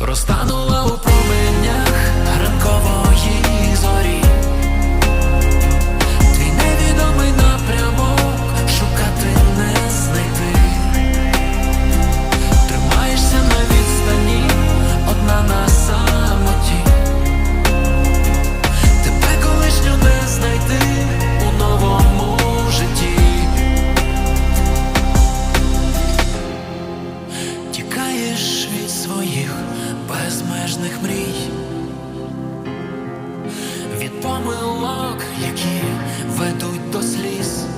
розтанула у променях ранкової зорі. Твій невідомий напрямок шукати не знайти. Тримаєшся на відстані, одна на самоті. Тебе колишню не знайти у новому житті. Тікаєш від своїх безмежних мрій, від помилок, які ведуть до сліз.